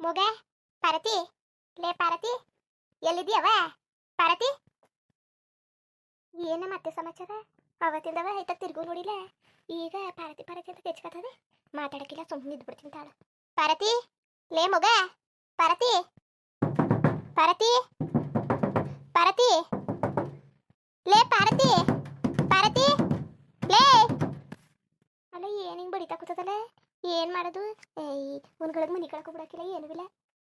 ಮೊಗ, ಪಾರತಿ, ಲೇ ಪಾರತಿ ಎಲ್ಲಿದ್ಯವ ಪಾರತಿ? ಏನ ಮತ್ತೆ ಸಮಾಚಾರ? ಅವತ್ತಿಂದವ ಆಯ್ತಾ ತಿರ್ಗು ನೋಡಿಲ್ಲ. ಈಗ ಪಾರತಿ ಪಾರತಿ ಅಂತ ಕೆಚ್ಕತ್ತದೆ ಮಾತಾಡಕ್ಕಿಲ್ಲ ಸುಮ್ಮನೆ ಇದ್ಬಿಡ್ತೀನಿ ತಾಳು. ಪಾರತಿ? ಲೇ ಮೊಗ, ಪಾರತಿ? ಪಾರತಿ? ಪಾರತಿ? ಲೇ ಪಾರತಿ? ಪಾರತಿ? ಲೇ? ಅಲ್ಲ ಏನಿಂಗ್ ಬಡಿತಾ ಕೂತದಲ್ಲ? ಏನ್ ಮಾಡೋದು? ಏಯ್ ಮನೆ ಕಳ್ಕೊ ಬಿಡಕ್ಕಿಲ್ಲ, ಏನೂ ಇಲ್ಲ.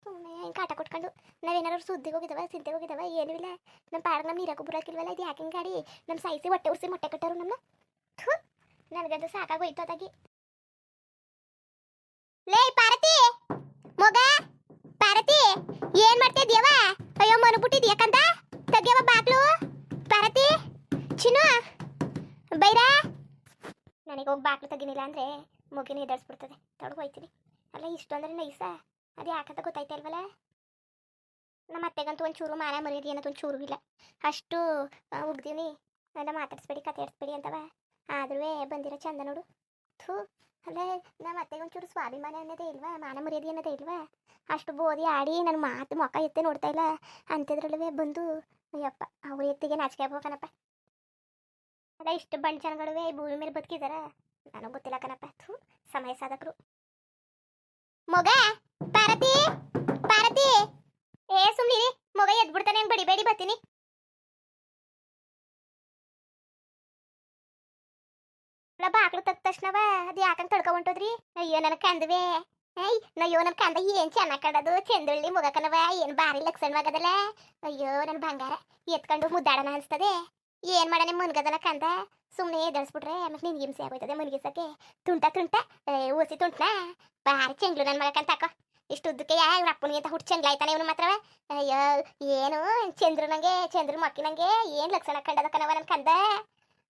ಸುಮ್ಮನೆ ಹಿಂಗೆ ಕಾಟ ಕೊಟ್ಕೊಂಡು ನಾವೇನಾರು ಸುದ್ದಿಗೆ ಹೋಗಿದ್ದಾವ ಸಿದ್ದಿಗೆ ಹೋಗಿದ್ದಾವ ಏನು ಇಲ್ಲ. ನಮ್ಮ ಪಾಡ ನಮ್ಮ ಬಿಡಕ್ಕಿಲ್ವಲ್ಲ, ಇದು ಯಾಕೆ ಗಾಡಿ ನಮ್ಮ ಸಾಯಿಸಿ ಹೊಟ್ಟೆ ಉರ್ಸಿ ಮೊಟ್ಟೆ ಕಟ್ಟರು ನಮ್ಮನ್ನ ಥೂ, ನನಗಂತೂ ಸಾಕಾಗೋಯ್ತು ಅದಾಗಿ. ಲೇ ಪಾರತಿ ಮಗ! ಪಾರತಿ ಏನ್ ಮಾಡ್ತಿದ್ಯವ ಅಯ್ಯೋ, ಮನು ಬಿಟ್ಟಿದ್ಯಾಕಂತ ತೆಗ್ಯವ ಬಾಗ್ಲು. ಪಾರತಿ ಚಿನ್ನು! ಬೈರಾ! ನನಗೆ ಹೋಗಿ ಬಾಗ್ಲು ತೆಗಿನಿಲ್ಲ ಅಂದ್ರೆ ಮುಗಿನ ಎದರ್ಸ್ಬಿಡ್ತದೆ ತಡಗು ಹೋಯ್ತೀನಿ. ಅಲ್ಲ, ಇಷ್ಟು ಅಂದ್ರೆ ನೈಸ? ಅದೇ ಯಾಕಂತ ಗೊತ್ತಾಯ್ತಾ ಇಲ್ವಲ್ಲ ನಮ್ಮ ಅತ್ತೆಗಂತೂ ಒಂಚೂರು ಮಾನ ಮರ್ಯಾದೆ ಅನ್ನೋದು ಒಂಚೂರು ಇಲ್ಲ. ಅಷ್ಟು ಉಗ್ದೀನಿ ಅಲ್ಲ, ಮಾತಾಡಿಸ್ಬೇಡಿ ಕತೆ ಆಡಿಸ್ಬೇಡಿ ಅಂತವ. ಆದ್ರೂ ಬಂದಿರೋ ಚಂದ ನೋಡು. ಥೂ, ಅಲ್ಲ ನಮ್ಮ ಅತ್ತೆಗೆ ಒಂಚೂರು ಸ್ವಾಭಿಮಾನ ಅನ್ನೋದೇ ಇಲ್ವಾ? ಮಾನ ಮರ್ಯಾದೆ ಅನ್ನೋದೇ ಇಲ್ವಾ? ಅಷ್ಟು ಬೋದಿ ಆಡಿ ನನ್ನ ಮಾತು ಮೊಕ್ಕ ಎತ್ತೆ ನೋಡ್ತಾ ಇಲ್ಲ. ಅಂಥದ್ರಲ್ಲವೇ ಬಂದು, ಅಯ್ಯಪ್ಪ, ಅವ್ರ ಎತ್ತಿಗೆ ನಾಚಿಕೆ ಆಗ್ಬೇಕನಪ್ಪ. ಅಲ್ಲ, ಇಷ್ಟು ಬಣ್ಣ ಜನಗಳುವೆ ಭೂಮಿ ಮೇಲೆ ಬದುಕಿದಾರ? ನನಗೆ ಗೊತ್ತಿಲ್ಲ ಕಣಪ್ಪ. ಥೂ, ಸಮಯ ಸಾಧಕರು. ಮೊಗ ಪಾರತಿ ಪಾರತಿ ಏ, ಸುಮ್ನಿರಿ. ಮೊಗ ಎದ್ಬಿಡ್ತಾನೆ ಹಂಗೆ ಬಡಿಬೇಡಿ, ಬರ್ತೀನಿ. ಬಾಕ್ಲು ತಕ್ಕ ತಕ್ಷಣವ ಅದು ಯಾಕಂತ ತಡ್ಕೊ ಹೊಂಟೋದ್ರಿ? ಅಯ್ಯೋ ನನ್ನ ಕಂದವೆ. ಏಯ್, ನಯ್ಯೋ ನನ್ನ ಕಂದ ಏನ್ ಚೆನ್ನಾಗ್ ಕಂಡದು ಚಂದುಳ್ಳಿ ಮುಗಕನವ, ಏನ್ ಭಾರಿ ಲಕ್ಷಣವಾಗದಲ್ಲ. ಅಯ್ಯೋ ನನ್ನ ಬಂಗಾರ. ಎತ್ಕೊಂಡು ಮುದ್ದಾಡನ ಅನ್ಸ್ತದೆ. ಏನ್ ಮಾಡನೆ ಮುನ್ಗದಲ್ಲ ಕಂದ? ಸುಮ್ಮನೆ ಎದಳ್ಸ್ಬಿಟ್ರೆ ಮತ್ತೆ ನಿನ್ಗೆ ಹಿಂಸೆ ಆಗೋಯ್ತದೆ ಮುನ್ಗಿಸಕ್ಕೆ. ತುಂಟ ತುಂಟ ಓಸಿ ತುಂಟ್ನ. ಬಾರಿ ಚೆಂಗ್ಲು ನನ್ನ ಮಗ ಕಂತಾಕೋ ಇಷ್ಟು ಉದ್ದಕ್ಕೆ ಯಾ, ಇವ್ರ ಅಪ್ಪನಿಗೆ ಅಂತ ಹುಟ್ಟು ಚೆಂಗ್ಲ ಆಯ್ತಾನೆ ಇವನು ಮಾತ್ರವ? ಅಯ್ಯೋ, ಏನು? ಚಂದ್ರು ನಂಗೆ, ಚಂದ್ರು ಮಕ್ಕಿ ನಂಗೆ, ಏನ್ ಲಕ್ಷಣ ಕಂಡದ ಕನವ ನನ್ನ ಕಂದ?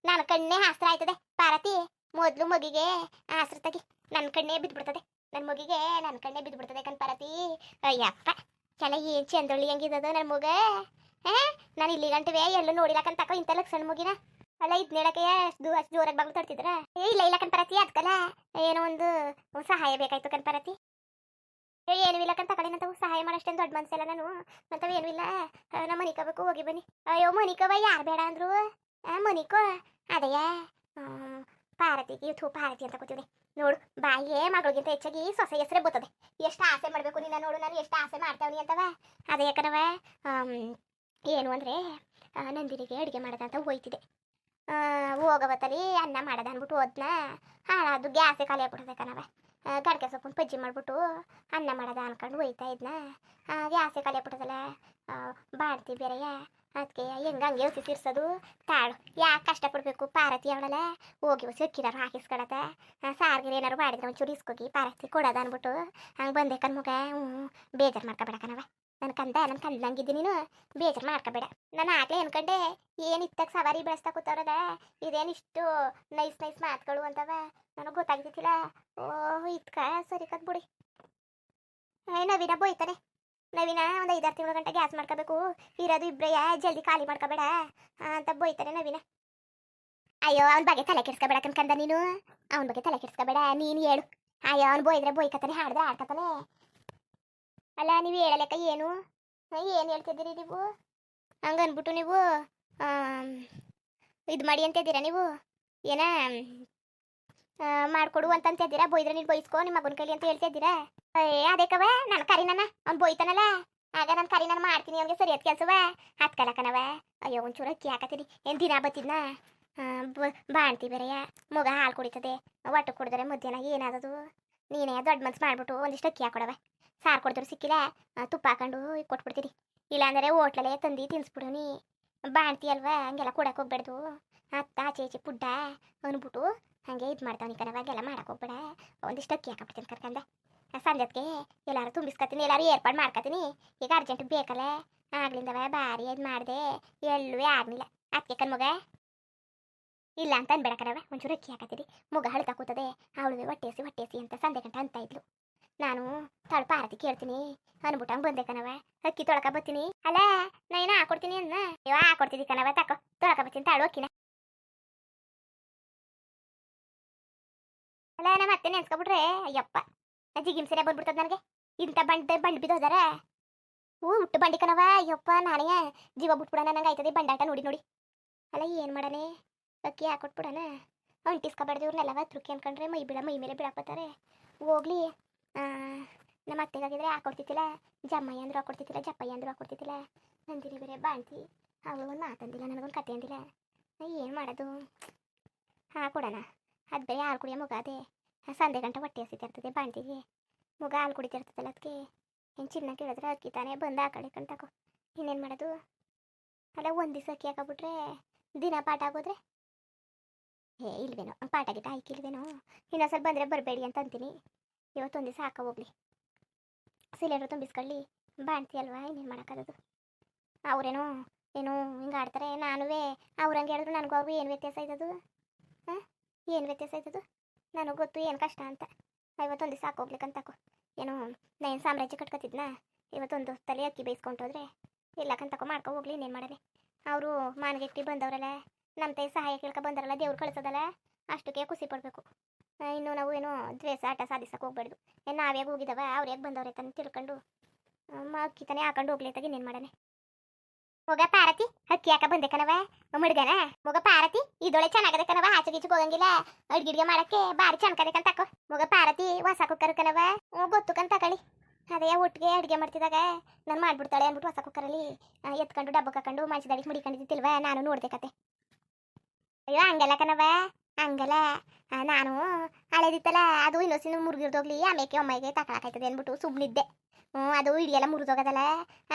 ನನ್ನ ಕಣ್ಣೇ ಹಾಸ್ರ ಆಯ್ತದೆ ಪಾರತಿ ಮೊದ್ಲು ಮಗಿಗೆ ಆಸ್ರ ತಗಿ ನನ್ನ ಕಣ್ಣೇ ಬಿದ್ಬಿಡ್ತದೆ. ನನ್ನ ಮಗಿಗೆ ನನ್ನ ಕಣ್ಣೇ ಬಿದ್ಬಿಡ್ತದೆ ಕಣ್ ಪಾರತಿ ಅಯ್ಯಪ್ಪ, ಕೆಲ ಏನ್ ಚಂದ್ರಳಿ ಹೆಂಗಿದದು ನನ್ನ ಮಗ? ನಾನು ಇಲ್ಲಿ ಗಂಟವೆ ಎಲ್ಲೂ ನೋಡಿಲಕಂತ ತಕೋ ಇಂತಲ್ಲ ಸಣ್ಣ ಮುಗಿನ. ಅಲ್ಲ ಇದ್ ನೀಡಕ್ಕೆ ಅಷ್ಟು ಅಷ್ಟು ಜೋರಾಗಿ ಬಾಗ್ಲು ತರ್ತಿದ್ರ ಏ, ಇಲ್ಲ ಇಲ್ಲ ಕನ್ಪರತಿ ಅದಕ್ಕಲ್ಲ ಏನೋ ಒಂದು ಸಹಾಯ ಬೇಕಾಯ್ತು ಕನ್ಪರತಿ ಏ, ಏನು ಇಲ್ಲ ಕಣ್ ತಗೊಳ್ಳಿನಂತ ಸಹಾಯ ಮಾಡಷ್ಟೇನು ದೊಡ್ಡ ಮನ್ಸಲ್ಲ ನಾನು. ಮತ್ತೆ ಏನು ಇಲ್ಲ. ನಮ್ಮ ಮನಿಕಬೇಕು ಹೋಗಿ ಬನ್ನಿ. ಅಯ್ಯೋ ಮನಿಕೋವ ಯಾರು ಬೇಡ ಅಂದ್ರು? ಮನಿಕೋ? ಅದಯ್ಯ ಪಾರತಿ ಪಾರತಿಗೆ ಥೂ ಪಾರತಿ ಅಂತ ಕೂತೀವಿ ನೋಡು ಬಾಯಿಗೆ ಮಗಳಿಗಿಂತ ಹೆಚ್ಚಾಗಿ ಸೊಸೆ ಹೆಸರೇ ಬರ್ತದೆ ಎಷ್ಟು ಆಸೆ ಮಾಡಬೇಕು ನಿನ್ನ ನೋಡು, ನಾನು ಎಷ್ಟು ಆಸೆ ಮಾಡ್ತಾವನಿ ಅಂತವ. ಅದೇ ಯಾಕನವ ಏನು ಅಂದರೆ ನಂದಿನಿಗೆ ಅಡುಗೆ ಮಾಡೋದಂತ ಹೋಯ್ತಿದೆ. ಹೋಗಬತ್ತಲಿ ಅನ್ನ ಮಾಡದ ಅಂದ್ಬಿಟ್ಟು ಹೋದ್ನ. ಅದು ಗ್ಯಾಸ್ ಖಾಲಿ ಆಗ್ಬಿಟ್ಟದೆ ಕಣವ ಗಡ್ಗೆ ಸೊಪ್ಪು ಪಜ್ಜಿ ಮಾಡಿಬಿಟ್ಟು ಅನ್ನ ಮಾಡೋದ ಅನ್ಕೊಂಡು ಹೋಯ್ತಾ ಇದ್ನ. ಗ್ಯಾಸ್ ಖಾಲಿ ಆಗ್ಬಿಟ್ಟದಲ್ಲ ಬಾಡ್ತಿ ಬೇರೆಯ ಅದಕ್ಕೆ ಹೆಂಗ ಹಂಗೆ ಉಸಿ ತೀರ್ಸೋದು ತಾಳು, ಯಾಕೆ ಕಷ್ಟಪಡಬೇಕು ಪಾರತಿ ಅವಳಲ್ಲ? ಹೋಗಿ ಹೊಸಿ ಅಕ್ಕಿನಾರು ಹಾಕಿಸ್ಕೊಳತ ಸಾರ್ಗಿರ ಏನಾರು ಮಾಡಿದ್ರೆ ಒಂಚೂರು ಇಸ್ಕೋಗಿ ಪಾರತಿ ಕೊಡೋದ ಅಂದ್ಬಿಟ್ಟು ಹಂಗೆ ಬಂದೆ ಮುಗ ಹ್ಞೂ ಬೇಜಾರು ಮಾಡ್ಕೊಬೇಡ ಕಣವ ನನ್ನ ಕಂದ ನನ್ನ ಕಂದಂಗಿದ್ದೆ ನೀನು ಬೇಜಾರು ಮಾಡ್ಕೋಬೇಡ. ನಾನು ಆಗ್ಲೇ ಅನ್ಕೊಂಡೆ, ಏನ್ ಇತ್ತಾಗ ಸವಾರಿ ಬೆಳೆಸ್ತಾ ಕೂತವ್ರದ? ಇದೇನಿಷ್ಟು ನೈಸ್ ನೈಸ್ ಮಾತುಗಳು ಅಂತವ? ನನಗೆ ಗೊತ್ತಾಗ್ತಿಲ್ಲ ಓ ಇತ್ಕ ಸರಿ ಕದ್ ಬಿಡಿ. ನವೀನ ಬೋಯ್ತಾನೆ. ನವೀನ ಒಂದು ಐದಾರು ತಿಂಗಳ ಗಂಟೆ ಗ್ಯಾಸ್ ಮಾಡ್ಕೋಬೇಕು. ಇರೋದು ಇಬ್ಬರೇ ಜಲ್ದಿ ಖಾಲಿ ಮಾಡ್ಕೋಬೇಡ ಅಂತ ಬೋಯ್ತಾನೆ ನವೀನ. ಅಯ್ಯೋ, ಅವನ ಬಗ್ಗೆ ತಲೆ ಕೆಡ್ಸ್ಕೊಬೇಡ ಕನ್ಕಂದ ನೀನು. ಅವನ ಬಗ್ಗೆ ತಲೆ ಕೆಡ್ಸ್ಕೊಬೇಡ, ನೀನು ಹೇಳು ಅಯ್ಯೋ, ಅವ್ನು ಬೋಯ್ದ್ರೆ ಬೋಯ್ಕತಾನೆ ಹಾಡಿದ್ರೆ ಆಡ್ಕತಾನೆ ಅಲ್ಲ, ನೀವು ಹೇಳಲೆಕ್ಕ ಏನು? ಏನು ಹೇಳ್ತಿದ್ದೀರಿ ನೀವು? ಹಂಗನ್ಬಿಟ್ಟು ನೀವು ಇದು ಮಾಡಿ ಅಂತಿದ್ದೀರಾ ನೀವು? ಏನ ಮಾಡ್ಕೊಡು ಅಂತ ಅಂತಿದ್ದೀರಾ ಬೊಯ್ದ್ರೆ ನೀನು ಬೈಸ್ಕೋ ನಿಮ್ಮ ಮಗನ ಕೈಲಿ ಅಂತ ಹೇಳ್ತಿದ್ದೀರಾ ಏ ಅದಕ್ಕವ ನಾನು ಕರಿ ನನ್ನ ಅವ್ನು ಬೈತಾನಲ್ಲ? ಆಗ ನಾನು ಕರಿ ನಾನು ಮಾಡ್ತೀನಿ, ಅವ್ನಿಗೆ ಸರಿಯಾದ ಕೆಲಸವ? ಹತ್ಕಲ್ಲ ಕಣವ? ಅಯ್ಯೋ, ಒಂಚೂರು ಅಕ್ಕಿ ಹಾಕತ್ತೀನಿ ಏನು ದಿನ ಬತ್ತಿದ್ನ? ಬಾಣ್ತಿ ಬೇರೆಯ, ಮಗ ಹಾಲು ಕುಡಿತದೆ, ಒಟ್ಟು ಕುಡಿದ್ರೆ ಮಧ್ಯಾಹ್ನ ಏನಾದದು? ನೀನೇ ದೊಡ್ಡ ಮನ್ಸು ಮಾಡ್ಬಿಟ್ಟು ಒಂದಿಷ್ಟು ಅಕ್ಕಿ ಹಾಕೊಡವ. ಸಾರು ಕೊಡ್ತಾರೆ ಸಿಕ್ಕಿಲ್ಲ ತುಪ್ಪ ಹಾಕೊಂಡು ಕೊಟ್ಬಿಡ್ತೀರಿ. ಇಲ್ಲಾಂದರೆ ಹೋಟ್ಲಲ್ಲೇ ತಂದು ತಿನ್ಸ್ಬಿಡು ನೀ. ಬಾಣ್ತಿ ಅಲ್ವಾ, ಹಂಗೆಲ್ಲ ಕೊಡಕ್ಕೆ ಹೋಗ್ಬೇಡ್ದು. ಅತ್ತ ಆಚೆ ಈಚೆ ಪುಡ್ಡ ಅಂದ್ಬಿಟ್ಟು ಹಂಗೆ ಇದು ಮಾಡ್ತಾವನಿ ಕಣವಾಗೆಲ್ಲ ಮಾಡಕ್ಕೆ ಹೋಗ್ಬೇಡ. ಒಂದಿಷ್ಟು ಅಕ್ಕಿ ಹಾಕಬಿಡ್ತೀನಿ ಕರ್ಕಂದೆ ಸಂಜೆಗೆ ಎಲ್ಲಾರು ತುಂಬಿಸ್ಕೊತೀನಿ ಎಲ್ಲಾರು ಏರ್ಪಾಡು ಮಾಡ್ಕೊತೀನಿ ಈಗ ಅರ್ಜೆಂಟ್ ಬೇಕಲ್ಲ, ಆಗ್ಲಿಂದವ ಭಾರಿ ಇದು ಮಾಡಿದೆ, ಎಲ್ಲೂ ಆಗಲಿಲ್ಲ. ಅದಕ್ಕೆ ಕಣ್ಮಗ ಇಲ್ಲ ಅಂತ ಅನ್ಬೇಡ ಕಣವ ಒಂಚೂರು ಅಕ್ಕಿ ಹಾಕತ್ತೀರಿ. ಮಗ ಹಳ್ಕ ಕೂತದೆ ಅವಳು ಹೊಟ್ಟೆಸಿ ಹೊಟ್ಟೆಸಿ ಅಂತ ಸಂಜೆ ಗಂಟೆ ಅಂತ ಇದ್ಲು. ನಾನು ತಳಪ ಆರತಿ ಕೇಳ್ತೀನಿ ಅನ್ಬಿಟ್ಟು ಹಂಗೆ ಬಂದೆ ಕಣವ ಅಕ್ಕಿ ತೊಳಕ ಬತ್ತೀನಿ ಅಲ್ಲ, ನಾ ಏನೋ ಹಾಕೊಡ್ತೀನಿ ಅನ್ನ ಇವ ಹಾಕೊಡ್ತಿದ್ದಿ ಕಣವ ತಕೋ, ತೊಳಕ ಬರ್ತೀನಿ, ತಾಳು ಅಕ್ಕಿನ. ಅಲ್ಲ ನಮ್ಮ ಅತ್ತೆ ನೆನ್ಸ್ಕೊಬಿಟ್ರೆ, ಅಯ್ಯಪ್ಪ ಜಿಗಿಂಸನೆ ಬಂದ್ಬಿಡ್ತದ ನನಗೆ. ಇಂಥ ಬಂಡ, ಬಂಡ್ ಬಿದ್ದೋದಾರ ಹೂ ಹುಟ್ಟು ಬಂಡಿ ಕಣವ ಅಯ್ಯಪ್ಪ ನಾನೇ ಜೀವ ಬಿಟ್ಬಿಡೋಣ, ನಂಗೆ ಆಯ್ತದೆ ಬಂಡಾಟ ನೋಡಿ ನೋಡಿ. ಅಲ್ಲ, ಏನು ಮಾಡನೆ ಅಕ್ಕಿ ಹಾಕೊಟ್ಬಿಡೋಣ. ಅಂಟಿಸ್ಕೊಬಾರ್ದು ಇವ್ರನ್ನೆಲ್ಲವ ತುರುಕಿ ಅನ್ಕೊಂಡ್ರೆ ಮೈ ಬಿಡ ಮೈ ಮೇಲೆ ಬಿಡಾಕ್ಬತ್ತಾರೆ ಹೋಗ್ಲಿ. ನಮ್ಮ ಅತ್ತೆಗಾಗಿದ್ರೆ ಹಾಕೊಡ್ತಿತ್ತಿಲ್ಲ ಜಮ್ಮಯ್ಯ ಅಂದ್ರೆ ಹಾಕೊಡ್ತಿತ್ತಿಲ್ಲ ಜಪ್ಪಯ್ಯ ಅಂದ್ರೆ ಹಾಕೊಡ್ತಿತ್ತಿಲ್ಲ ನಂದಿನಿ ಬೇರೆ ಬಾಂತಿ ಅವಳು ಒಂದು ಮಾತಂದಿಲ್ಲ ನನಗೊಂದು ಕತೆ ಅಂದಿಲ್ಲ. ಏನು ಮಾಡೋದು? ಹಾಕೊಡೋಣ ಅದು ಬೇರೆ ಹಾಲು ಕುಡಿಯೋ ಮುಗ ಅದೇ. ಸಂಧೆ ಗಂಟೆ ಹೊಟ್ಟೆ ಹಸಿತಿರ್ತದೆ ಬಾಂತಿಗೆ ಮುಗ ಹಾಲು ಕುಡಿತಿರ್ತದಲ್ಲ ಅದಕ್ಕೆ ಏನು ಚಿನ್ನ ಕೇಳಿದ್ರೆ ಅಕ್ಕಿ ತಾನೇ ಬಂದು ಆ ಕಡೆ ಕಂಟಕೋ ಇನ್ನೇನು ಮಾಡೋದು? ಅಲ್ಲ, ಒಂದು ದಿವಸ ಅಕ್ಕಿ ಹಾಕಬಿಟ್ರೆ ದಿನ ಪಾಠ ಆಗೋದ್ರೆ? ಏ ಇಲ್ವೇನೋ, ಪಾಠ ಗಿಟ ಇಲ್ವೇನೋ. ಇನ್ನೊಂದ್ಸಲ ಬಂದರೆ ಬರಬೇಡಿ ಅಂತ ಅಂತೀನಿ. ಇವತ್ತೊಂದು ದಿವಸ ಹಾಕ ಹೋಗ್ಲಿ ಸಿಲಿಂಡ್ರ್ ತುಂಬಿಸ್ಕೊಳ್ಳಿ ಬಾಣ್ತಿ ಅಲ್ವಾ? ಇನ್ನೇನು ಮಾಡೋಕ್ಕಾಗದು? ಅವರೇನೋ, ಏನೋ ಹಿಂಗೆ ಆಡ್ತಾರೆ. ನಾನುವೇ ಅವ್ರಂಗೆ ಹೇಳಿದ್ರು ನನಗೂ ಅವ್ರಿಗೂ ಏನು ವ್ಯತ್ಯಾಸ ಇದ್ದದು ಹಾಂ? ಏನು ವ್ಯತ್ಯಾಸ ಇದ್ದದು ನನಗೆ ಗೊತ್ತು ಏನು ಕಷ್ಟ ಅಂತ. ಇವತ್ತೊಂದು ದಿವಸ ಹಾಕೋಗ್ಲಿಕ್ಕಂತಕೋ ಏನು ನೈನ್ ಸಾಮ್ರಾಜ್ಯ ಕಟ್ಕೊತಿದ್ನಾ? ಇವತ್ತೊಂದು ತಲೆ ಅಕ್ಕಿ ಬೇಯಿಸ್ಕೊಂಡೋದ್ರೆ ಇಲ್ಲಕ್ಕಂತಕೋ ಮಾಡ್ಕೊ ಹೋಗ್ಲಿ ಇನ್ನೇನು ಮಾಡಲಿ? ಅವರು ಮಾನಗೆಟ್ಟಿ ಬಂದವರಲ್ಲ? ನಮ್ಮ ತೈ ಸಹಾಯ ಕೇಳ್ಕೊ ಬಂದಾರಲ್ಲ ದೇವ್ರು ಕಳಿಸೋದಲ್ಲ? ಅಷ್ಟಕ್ಕೆ ಖುಷಿ ಪಡಬೇಕು. ಇನ್ನು ನಾವು ಏನೋ ದ್ವೇಷ ಆಟ ಸಾಧಿಸಕ್ಕೆ ಹೋಗ್ಬಾರ್ದು. ಏನು ನಾವ್ಯಾಗ ಹೋಗಿದ್ದಾವೆ ಅವ್ರು ಹೇಗೆ ಬಂದವ್ರೆ ತಾನೆ ತಿಳ್ಕೊಂಡು, ಅಮ್ಮ, ಅಕ್ಕಿ ತಾನೇ ಹಾಕೊಂಡು ಹೋಗ್ಲೈತಾಗಿ ಅಂತ ಇನ್ನೇನು ಮಾಡನೆ ಮಗ ಪಾರತಿ ಅಕ್ಕಿ ಹಾಕ ಬಂದೆ ಕಣವ ಮುಡ್ಗನ ಮಗ ಪಾರತಿ ಇದೊಳೆ ಚೆನ್ನಾಗದೆ ಕಣವ ಆಚೆ ಗೀಚಿಗೆ ಹೋಗಂಗಿಲ್ಲ. ಅಡ್ಗಿಡ್ಗೆ ಮಾಡಕ್ಕೆ ಬಾರಿ ಚೆನ್ನಾಗದೆ ಕಂತ ತಕೋ ಮಗ ಪಾರತಿ ಹೊಸ ಕುಕ್ಕರ್ ಕಣವ ಗೊತ್ತು ಕಂತ ತಕೊಳ್ಳಿ ಅದೇ ಒಟ್ಟಿಗೆ ಅಡುಗೆ ಮಾಡ್ತಿದ್ದಾಗ ನಾನು ಮಾಡ್ಬಿಡ್ತಾಳೆ ಅಂದ್ಬಿಟ್ಟು ಹೊಸ ಕುಕ್ಕರಲ್ಲಿ ಎತ್ಕೊಂಡು ಡಬ್ಬಕ್ಕೆ ಹಾಕೊಂಡು ಮಂಚದಡಿಗೆ ಮುಡಿಕೊಂಡಿದ್ದಿಲ್ವ ನಾನು ನೋಡ್ದೆ ಕತೆ. ಅಯ್ಯೋ, ಹಂಗೆಲ್ಲ ಕಣವ ಹಂಗಲ್ಲ ನಾನು ಹಳೇದಿತ್ತಲ್ಲ, ಅದು ಇನ್ನೊಸಿನ ಮುರಿಗಿರ್ದೋಗ್ಲಿ ಆಮೇಲೆ ಅಮ್ಮಗೆ ತಗೊಳಕಾಯ್ತದೆ ಅಂದ್ಬಿಟ್ಟು ಸುಮ್ಮನಿದ್ದೆ ಹ್ಞೂ ಅದು ಇಡಿಯೆಲ್ಲ ಮುರಿದೋಗದಲ್ಲ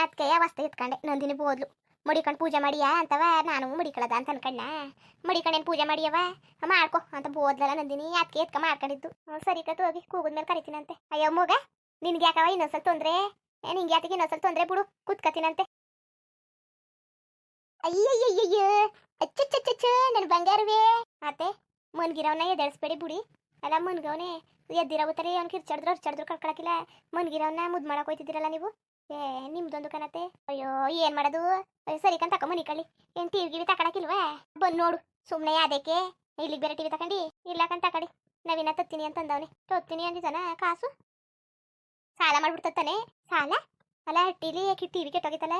ಅದಕ್ಕೆ ಅವಸ್ಥೆ ಎತ್ಕೊಂಡೆ ನಂದಿನಿ ಬೋದ್ಲು ಮಡಿಕೊಂಡು ಪೂಜೆ ಮಾಡಿಯಾ ಅಂತವ, ನಾನು ಮಡಿಕೊಳ್ಳದ ಅಂತ ಅನ್ಕಣ್ಣ ಮಡಿಕೊಂಡೇನು ಪೂಜೆ ಮಾಡಿಯವ? ಮಾಡ್ಕೊ ಅಂತ ಬೋದ್ಲಲ್ಲ ನಂದಿನಿ ಅದಕ್ಕೆ ಎತ್ಕ ಮಾಡ್ಕೊಂಡಿದ್ದು. ಸರಿ ಕತ್ತು ಹೋಗಿ ಕೂಗಿದ್ಮೇಲೆ ಕರಿತೀನಂತೆ. ಅಯ್ಯೋ, ಮಗ, ನಿನ್ಗೆ ಯಾಕವ ಇನ್ನೊಂದ್ಸಲ ತೊಂದರೆ? ನಿಂಗೆ ಯಾತಕ್ಕೆ ಇನ್ನೊಂದ್ಸಲ ತೊಂದರೆ ಬಿಡು, ಕೂತ್ಕತೀನಂತೆ. ಅಯ್ಯಯ್ಯಯ್ಯಯ್ಯ ಅಚ್ಚಚ್ಚಚ್ಚ ನನ್ನ ಬಂಗಾರವೇ. ಅತ್ತೆ ಮನ್ಗಿರವನ್ನ ಎದಳಿಸ್ಬೇಡಿ ಬುಡಿ. ಅಲ್ಲ ಮನ್ಗವನೆ, ಎದ್ದಿರವುತ್ತಾರೆ ಅವ್ನು ಕಿರ್ಚಾಡಿದ್ರು ಅರ್ಚಾಡಿದ್ರು ಕಳ್ಕೊಳಕಿಲ್ಲ. ಮನ್ಗಿರವನ್ನ ಮುದ್ದು ಮಾಡಕ್ ಹೋಯ್ತಿದ್ದೀರಲ್ಲ ನೀವು? ಏ, ನಿಮ್ದೊಂದು ಕನತೆ ಅಯ್ಯೋ, ಏನ್ ಮಾಡೋದು? ಸರಿ ಕಂತ ತಕೊ ಮನಿ ಕಳಿ ಏನ್ ಟಿವಿ ಗಿವಿ ತಕೊಳಕಿಲ್ವಾ? ಬಂದ್ ನೋಡು ಸುಮ್ಮನೆ ಅದಕ್ಕೆ ಇಲ್ಲಿಗೆ ಬೇರೆ ಟಿವಿ ತಕೊಂಡಿ? ಇಲ್ಲ ಕಂತ ತಕಡಿ. ನವೀನ ತತ್ತೀನಿ ಅಂತಂದವನೆ. ತೊತ್ತೀನಿ ಅಂದಿದ್ದಾನ ಕಾಸು? ಸಾಲ ಮಾಡ್ಬಿಡ್ತಾನೆ ಸಾಲ? ಅಲ್ಲ, ಟಿಲಿ ಟಿವಿ ಕೆಟ್ಟೋಗಿತ್ತಲ್ಲ?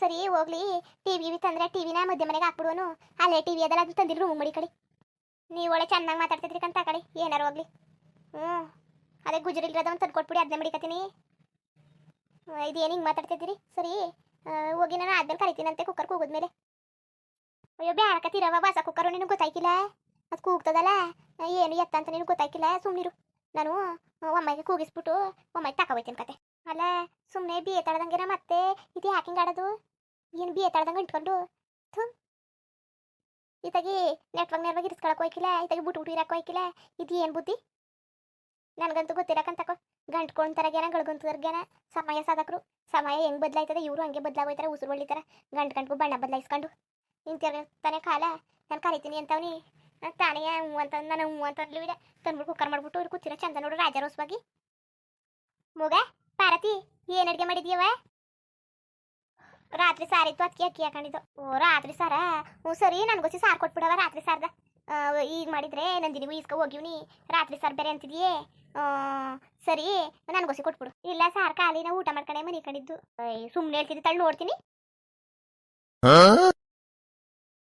ಸರಿ ಹೋಗ್ಲಿ. ಟಿವಿ ಗಿವಿ ತಂದ್ರೆ ಟಿವಿನ ಮಧ್ಯ ಮನೆಗೆ ಹಾಕ್ಬಿಡುವನು ಅಲ್ಲೇ ಟಿವಿ ಅದಲ್ಲ ಅದು ತಂದಿಲ್ಲ ರೂಮ್ ಮಡಿ ಕಡೆ ನೀವು ಒಳ್ಳೆ ಚೆನ್ನಾಗಿ ಮಾತಾಡ್ತಿದ್ರಿ ಕಂತ ಕಡೆ ಏನಾರು ಹೋಗ್ಲಿ. ಹ್ಞೂ ಅದೇ ಗುಜರಿ ಒಂದು ತಂದು ಕೊಟ್ಬಿಡಿ ಬಿಡಿಕತ್ತೀನಿ ಇದು ಏನು ಹಿಂಗೆ ಮಾತಾಡ್ತಿದ್ದೀರಿ? ಸರಿ. ಹೋಗಿ ನಾನು ಆದ್ಮೇಲೆ ಕರಿತೀನಂತೆ ಕುಕ್ಕರ್ ಕೂಗಿದ್ಮೇಲೆ ಅಯ್ಯೋ ಬ್ಯಾಡಕತ್ತೀರವ ಬಾಸ ಕುಕ್ಕರು ನಿನಗೆ ಗೊತ್ತಾಯ್ಕಿಲ್ಲ? ಅದು ಕೂಗ್ತದಲ್ಲ? ಏನು ಎತ್ತ ಅಂತ ನಿನಗೆ ಗೊತ್ತಾಯ್ಕಿಲ್ಲ? ಸುಮ್ಮನಿರು ನಾನು ಒಮ್ಮೆಗೆ ಕೂಗಿಸ್ಬಿಟ್ಟು ಒಮ್ಮೆಗೆ ತಗೋಯ್ತೀನಿ ಕತೆ. ಅಲ್ಲ ಸುಮ್ಮನೆ ಬಿ ಎತ್ತಾಡ್ದಂಗೆನ ಮತ್ತೆ ಇದು ಹ್ಯಾಕಿಂಗ್ ಆಡೋದು? ಏನು ಬಿ ಎತ್ತಾಡ್ದಂಗೆ ಇಟ್ಕೊಂಡು ಥು. ಇತ್ತಾಗಿ ನೆಟ್ವರ್ಕ್ ನೆಟ್ವಾಗ ಇರಿಸ್ಕೊಳಕ್ ಹೋಯ್ಕಿಲ್ಲ ಇತ್ತಾಗಿ ಬಿಟ್ಟು ಬಿಟ್ಟು ಇರಕ್ಕೆ ಹೋಯ್ಕಿಲ್ಲ, ಇದು ಏನು ಬುದ್ಧಿ? ನನಗಂತೂ ಗೊತ್ತಿರಕ್ಕಂತಕೋ ಗಂಟ್ಕೊಂತಾರಗೇನ ಗಳಗೊಂತಾರಗೇನ ಸಮಯ ಸಾಧಕರು, ಸಮಯ ಹೆಂಗ್ ಬದಲಾಯ್ತದೆ, ಇವರು ಹಂಗೆ ಬದಲಾಗೋಯ್ತಾರೆ, ಉಸಿರು ಹೊಳಿತಾರೆ ಗಂಟ್ ಗಂಟ್ಗೂ ಬಣ್ಣ ಬದಲಾಯಿಸ್ಕೊಂಡು ನಿಂತಿರ್ತಾನೆ ಕಾಲ, ನಾನು ಕರಿತೀನಿ ಅಂತವ್ನಿ ತಾನೇ ಹ್ಞೂ ಅಂತ ನಾನು ಹ್ಞೂ ಅಂತ ಅನ್ಲಿವಿದೆ ತಂದ್ಬಿಟ್ಟು ಕುಕ್ಕರ್ ಮಾಡ್ಬಿಟ್ಟು ಇವ್ರು ಕೂತಿರೋ ಚಂದ ನೋಡು ರಾಜಾರೋಸ್ವಾಗಿ ಮೂಗ ಪಾರತಿ ಏನ್ ಅಡುಗೆ ಮಾಡಿದ್ಯವ? ರಾತ್ರಿ ಸಾರಿತ್ತು ಅದಕ್ಕೆ ಅಕ್ಕಿ ಹಾಕೊಂಡಿದ್ದು. ಓ ರಾತ್ರಿ ಸಾರ? ಹ್ಞೂ ಸರಿ ನನ್ಗೋಸಿ ಸಾರು ಕೊಟ್ಬಿಡವ ರಾತ್ರಿ ಸಾರ್ದ. ಈಗ ಮಾಡಿದ್ರೆ ನಂದಿನಿ ಈಸ್ಕ ಹೋಗಿವ್ನಿ ರಾತ್ರಿ ಸಾರು ಬೇರೆ ಅಂತಿದೆಯೇ? ಸರಿ ನನ್ಗೋಸಿ ಕೊಟ್ಬಿಡು. ಇಲ್ಲ ಸಾರ್ ಖಾಲಿ ನಾ ಊಟ ಮಾಡ್ಕೊಂಡೆ ಮನೆ ಕಂಡಿದ್ದು ಸುಮ್ಮನೆ ಹೇಳ್ತಿದ್ದೆ ತಳ್ಳು ನೋಡ್ತೀನಿ.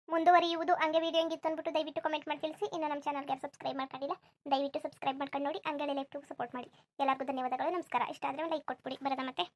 ಮುಂದುವರಿಯುವುದು ಹಂಗೆ ವಿಡಿಯೋ ಹೆಂಗಿತ್ತು ಅಂದ್ಬಿಟ್ಟು ದಯವಿಟ್ಟು ಕಮೆಂಟ್ ಮಾಡಿ ತಿಳಿಸಿ. ಇನ್ನು ನಮ್ಮ ಚಾನಲ್ಗೆ ಸಬ್ಸ್ಕ್ರೈಬ್ ಮಾಡ್ಕೊಂಡಿಲ್ಲ ದಯವಿಟ್ಟು ಸಬ್ಸ್ಕ್ರೈಬ್ ಮಾಡ್ಕೊಂಡು ನೋಡಿ ಹಂಗೆ ಲೈಕ್ ಸಪೋರ್ಟ್ ಮಾಡಿ. ಎಲ್ಲರಿಗೂ ಧನ್ಯವಾದಗಳು ನಮಸ್ಕಾರ. ಇಷ್ಟ ಆದರೆ ಲೈಕ್ ಕೊಟ್ಬಿಡಿ. ಬರೋದ ಮತ್ತೆ.